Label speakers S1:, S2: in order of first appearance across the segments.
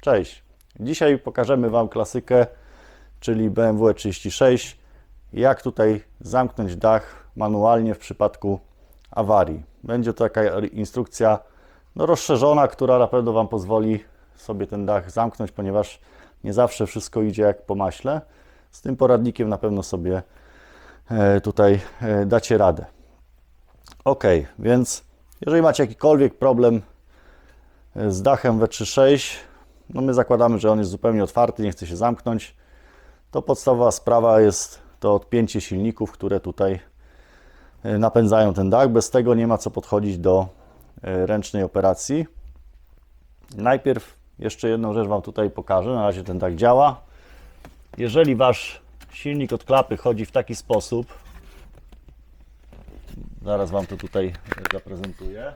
S1: Cześć. Dzisiaj pokażemy Wam klasykę, czyli BMW 36. Jak tutaj zamknąć dach manualnie w przypadku awarii. Będzie to taka instrukcja no, rozszerzona, która na pewno Wam pozwoli sobie ten dach zamknąć, ponieważ nie zawsze wszystko idzie jak po maśle. Z tym poradnikiem na pewno sobie e, tutaj e, dacie radę. Ok, więc jeżeli macie jakikolwiek problem e, z dachem W36, no my zakładamy, że on jest zupełnie otwarty, nie chce się zamknąć, to podstawowa sprawa jest to odpięcie silników, które tutaj e, napędzają ten dach. Bez tego nie ma co podchodzić do e, ręcznej operacji. Najpierw jeszcze jedną rzecz Wam tutaj pokażę. Na razie ten dach działa. Jeżeli Wasz silnik od klapy chodzi w taki sposób, zaraz Wam to tutaj zaprezentuję.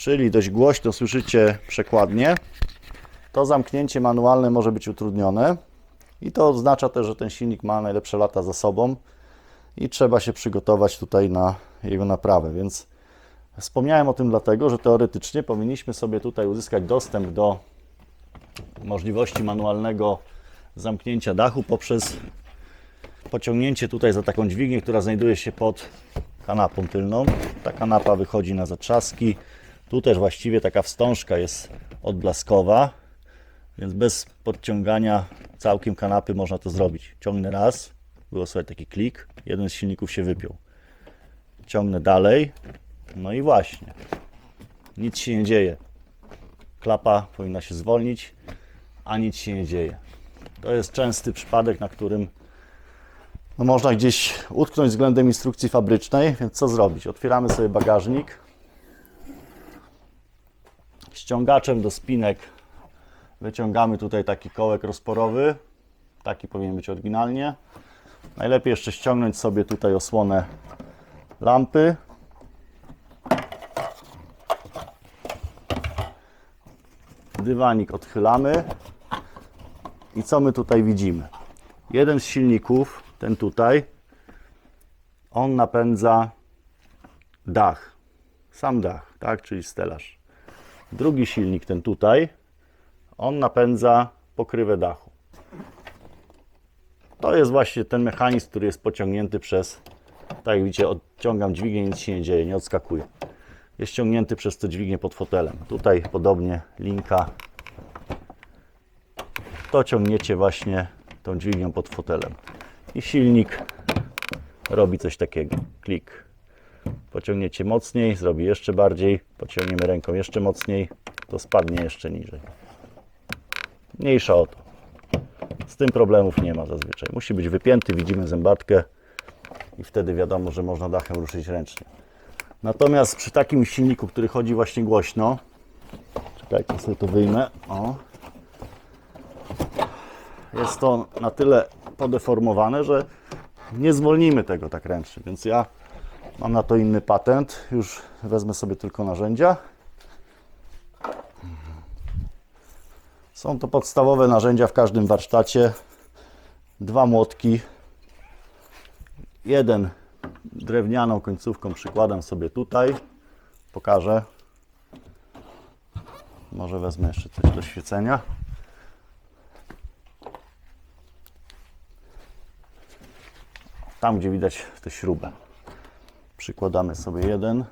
S1: Czyli dość głośno słyszycie przekładnie. To zamknięcie manualne może być utrudnione i to oznacza też, że ten silnik ma najlepsze lata za sobą i trzeba się przygotować tutaj na jego naprawę. Więc wspomniałem o tym dlatego, że teoretycznie powinniśmy sobie tutaj uzyskać dostęp do możliwości manualnego zamknięcia dachu poprzez pociągnięcie tutaj za taką dźwignię, która znajduje się pod kanapą tylną. Ta kanapa wychodzi na zatrzaski. Tu też właściwie taka wstążka jest odblaskowa, więc bez podciągania całkiem kanapy można to zrobić. Ciągnę raz, było sobie taki klik, jeden z silników się wypiął. Ciągnę dalej, no i właśnie, nic się nie dzieje. Klapa powinna się zwolnić, a nic się nie dzieje. To jest częsty przypadek, na którym no można gdzieś utknąć względem instrukcji fabrycznej, więc co zrobić? Otwieramy sobie bagażnik. Ściągaczem do spinek wyciągamy tutaj taki kołek rozporowy. Taki powinien być oryginalnie. Najlepiej jeszcze ściągnąć sobie tutaj osłonę lampy. Dywanik odchylamy. I co my tutaj widzimy? Jeden z silników, ten tutaj, on napędza dach. Sam dach, tak, czyli stelaż. Drugi silnik, ten tutaj, on napędza pokrywę dachu. To jest właśnie ten mechanizm, który jest pociągnięty przez, tak jak widzicie, odciągam dźwignię, nic się nie dzieje, nie odskakuje. Jest ciągnięty przez tę dźwignię pod fotelem. Tutaj podobnie linka. To ciągniecie właśnie tą dźwignią pod fotelem. I silnik robi coś takiego. Klik. Pociągniecie mocniej, zrobi jeszcze bardziej. Pociągniemy ręką jeszcze mocniej, to spadnie jeszcze niżej. Mniejsza o to. Z tym problemów nie ma zazwyczaj. Musi być wypięty, widzimy zębatkę i wtedy wiadomo, że można dachem ruszyć ręcznie. Natomiast przy takim silniku, który chodzi właśnie głośno, czekajcie, sobie to wyjmę. O. Jest to na tyle podeformowane, że nie zwolnimy tego tak ręcznie, więc ja mam na to inny patent. Już wezmę sobie tylko narzędzia. Są to podstawowe narzędzia w każdym warsztacie. Dwa młotki. Jeden drewnianą końcówką przykładam sobie tutaj. Pokażę. Może wezmę jeszcze coś do świecenia. Tam, gdzie widać tę śrubę. Przykładamy sobie jeden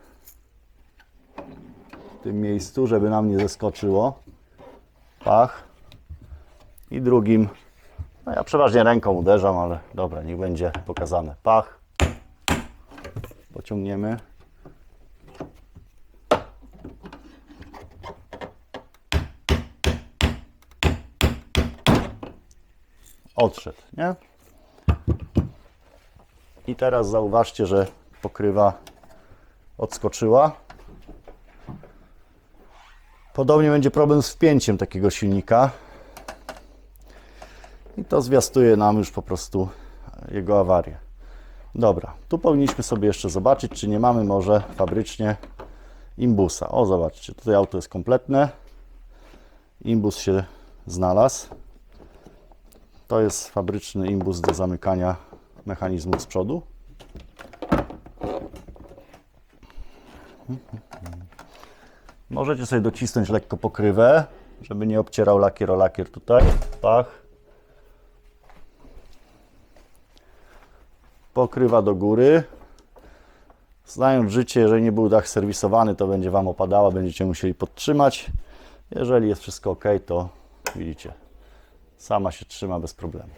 S1: w tym miejscu, żeby nam nie zeskoczyło. Pach. I drugim, no ja przeważnie ręką uderzam, ale dobra, niech będzie pokazane. Pach. Pociągniemy. Odszedł, nie? I teraz zauważcie, że pokrywa odskoczyła. Podobnie będzie problem z wpięciem takiego silnika. I to zwiastuje nam już po prostu jego awarię. Dobra, tu powinniśmy sobie jeszcze zobaczyć, czy nie mamy może fabrycznie imbusa. O, zobaczcie, tutaj auto jest kompletne. Imbus się znalazł. To jest fabryczny imbus do zamykania mechanizmu z przodu. Możecie sobie docisnąć lekko pokrywę, żeby nie obcierał lakier o lakier tutaj. Pach. Pokrywa do góry. Znając życie, jeżeli nie był dach serwisowany, to będzie Wam opadała, będziecie musieli podtrzymać. Jeżeli jest wszystko ok, to widzicie, sama się trzyma bez problemu.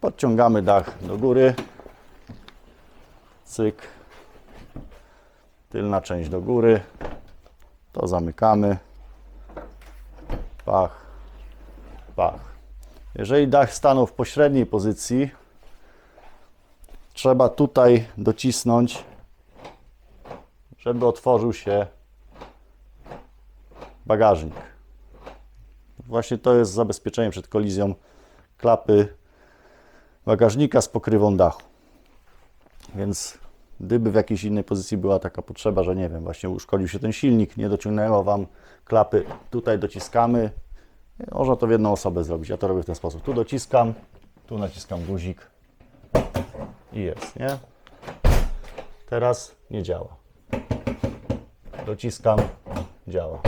S1: Podciągamy dach do góry. Cyk. Tylna część do góry. To zamykamy. Pach. Pach. Jeżeli dach stanął w pośredniej pozycji, trzeba tutaj docisnąć, żeby otworzył się bagażnik. Właśnie to jest zabezpieczenie przed kolizją klapy bagażnika z pokrywą dachu. Więc gdyby w jakiejś innej pozycji była taka potrzeba, że nie wiem, właśnie uszkodził się ten silnik, nie dociągnęło Wam klapy, tutaj dociskamy. Można to w jedną osobę zrobić. Ja to robię w ten sposób. Tu dociskam, tu naciskam guzik i jest, nie? Teraz nie działa. Dociskam, działa.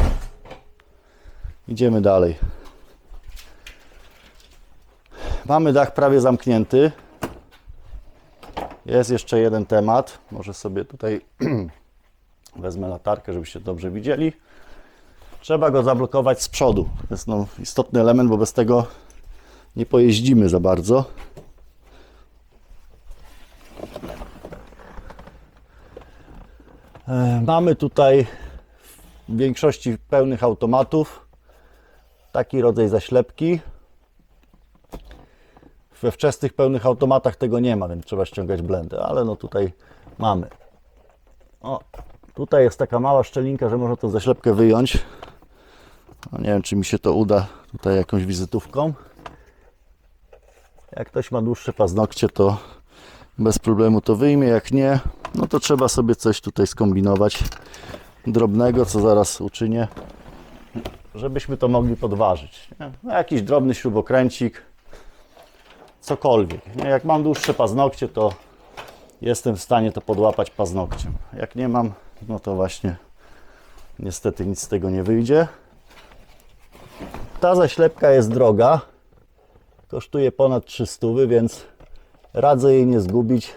S1: Idziemy dalej. Mamy dach prawie zamknięty. Jest jeszcze jeden temat. Może sobie tutaj wezmę latarkę, żebyście dobrze widzieli. Trzeba go zablokować z przodu. To jest no, istotny element, bo bez tego nie pojeździmy za bardzo. E, Mamy tutaj w większości pełnych automatów taki rodzaj zaślepki. We wczesnych pełnych automatach tego nie ma, więc trzeba ściągać blendę, ale no tutaj mamy. O, tutaj jest taka mała szczelinka, że można tą zaślepkę wyjąć. No nie wiem, czy mi się to uda tutaj jakąś wizytówką. Jak ktoś ma dłuższe paznokcie, to bez problemu to wyjmie. Jak nie, no to trzeba sobie coś tutaj skombinować drobnego, co zaraz uczynię, żebyśmy to mogli podważyć. Nie? No, jakiś drobny śrubokręcik, cokolwiek. Nie? Jak mam dłuższe paznokcie, to jestem w stanie to podłapać paznokciem. Jak nie mam, no to właśnie niestety nic z tego nie wyjdzie. Ta zaślepka jest droga. Kosztuje ponad 300, więc radzę jej nie zgubić,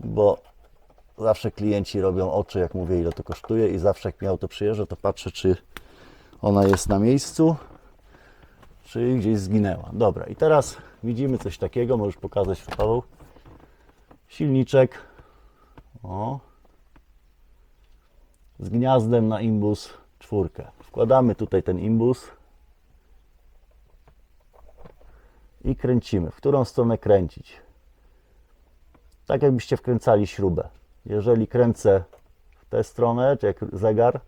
S1: bo zawsze klienci robią oczy, jak mówię, ile to kosztuje i zawsze jak mi auto przyjeżdża, to patrzę, czy ona jest na miejscu, czy gdzieś zginęła. Dobra, i teraz widzimy coś takiego, możesz pokazać Paweł. Silniczek, o, z gniazdem na imbus czwórkę. Wkładamy tutaj ten imbus i kręcimy. W którą stronę kręcić? Tak jakbyście wkręcali śrubę. Jeżeli kręcę w tę stronę, czy jak zegar,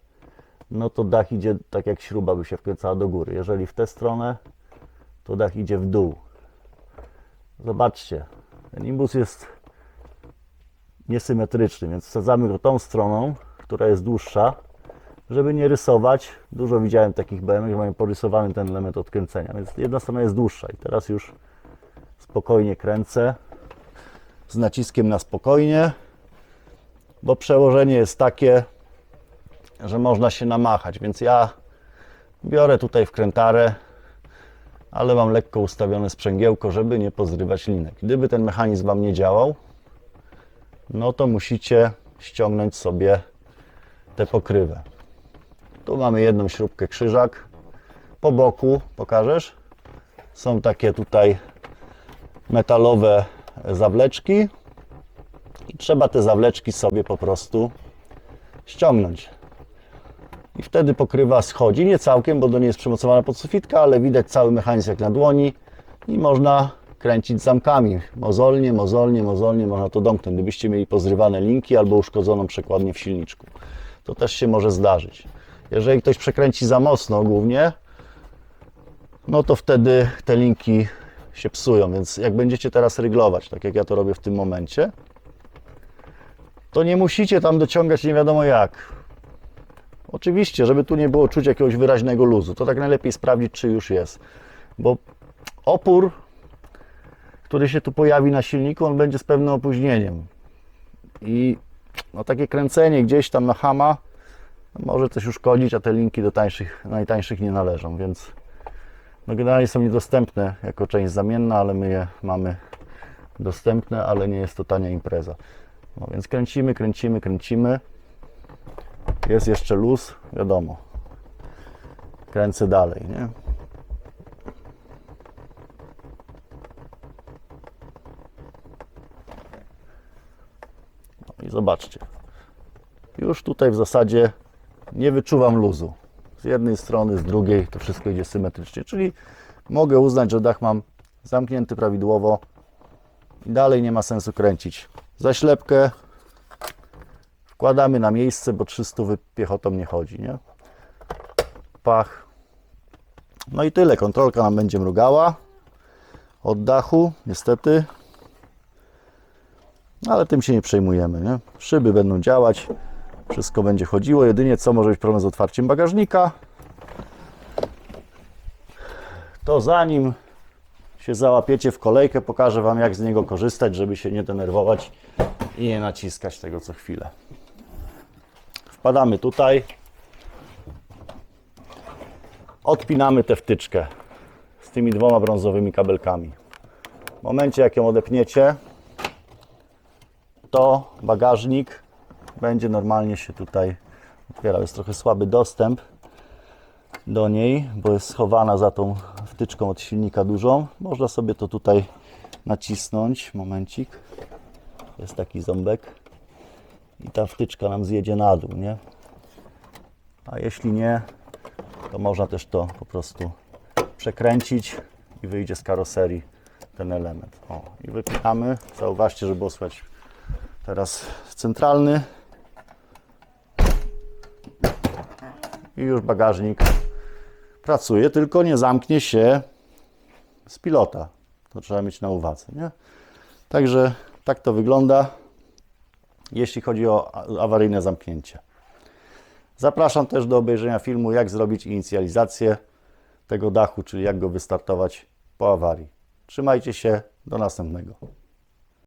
S1: no to dach idzie tak jak śruba by się wkręcała do góry. Jeżeli w tę stronę, to dach idzie w dół. Zobaczcie, ten imbus jest niesymetryczny, więc wsadzamy go tą stroną, która jest dłuższa, żeby nie rysować. Dużo widziałem takich BMW, że mają porysowany ten element odkręcenia, więc jedna strona jest dłuższa i teraz już spokojnie kręcę z naciskiem na spokojnie, bo przełożenie jest takie, że można się namachać, więc ja biorę tutaj wkrętarę, ale mam lekko ustawione sprzęgiełko, żeby nie pozrywać linek. Gdyby ten mechanizm Wam nie działał, no to musicie ściągnąć sobie tę pokrywę. Tu mamy jedną śrubkę krzyżak. Po boku, pokażesz? Są takie tutaj metalowe zawleczki i trzeba te zawleczki sobie po prostu ściągnąć. I wtedy pokrywa schodzi, nie całkiem, bo to nie jest przymocowana pod sufitka, ale widać cały mechanizm jak na dłoni i można kręcić zamkami. Mozolnie, mozolnie, mozolnie można to domknąć. Gdybyście mieli pozrywane linki albo uszkodzoną przekładnię w silniczku. To też się może zdarzyć. Jeżeli ktoś przekręci za mocno głównie, no to wtedy te linki się psują. Więc jak będziecie teraz ryglować, tak jak ja to robię w tym momencie, to nie musicie tam dociągać nie wiadomo jak. Oczywiście, żeby tu nie było czuć jakiegoś wyraźnego luzu, to tak najlepiej sprawdzić, czy już jest. Bo opór, który się tu pojawi na silniku, on będzie z pewnym opóźnieniem. I no, takie kręcenie gdzieś tam na hama może coś uszkodzić, a te linki do tańszych, najtańszych nie należą, więc no generalnie są niedostępne jako część zamienna, ale my je mamy dostępne, ale nie jest to tania impreza. No więc kręcimy, kręcimy, kręcimy. Jest jeszcze luz, wiadomo. Kręcę dalej, nie? No i zobaczcie. Już tutaj w zasadzie nie wyczuwam luzu. Z jednej strony, z drugiej to wszystko idzie symetrycznie, czyli mogę uznać, że dach mam zamknięty prawidłowo i dalej nie ma sensu kręcić. Zaślepkę wkładamy na miejsce, bo 300 piechotą nie chodzi, nie? Pach. No i tyle. Kontrolka nam będzie mrugała od dachu, niestety. Ale tym się nie przejmujemy, nie? Szyby będą działać, wszystko będzie chodziło. Jedynie co może być problem z otwarciem bagażnika. To zanim się załapiecie w kolejkę, pokażę Wam jak z niego korzystać, żeby się nie denerwować i nie naciskać tego co chwilę. Wpadamy tutaj. Odpinamy tę wtyczkę z tymi dwoma brązowymi kabelkami. W momencie jak ją odepniecie, to bagażnik będzie normalnie się tutaj otwierał. Jest trochę słaby dostęp do niej, bo jest schowana za tą wtyczką od silnika dużą. Można sobie to tutaj nacisnąć. Momencik. Jest taki ząbek. I ta wtyczka nam zjedzie na dół, nie? A jeśli nie, to można też to po prostu przekręcić i wyjdzie z karoserii ten element. O, i wypinamy. Zauważcie, że było słychać teraz centralny. I już bagażnik pracuje, tylko nie zamknie się z pilota. To trzeba mieć na uwadze, nie? Także tak to wygląda, jeśli chodzi o awaryjne zamknięcie. Zapraszam też do obejrzenia filmu, jak zrobić inicjalizację tego dachu, czyli jak go wystartować po awarii. Trzymajcie się, do następnego.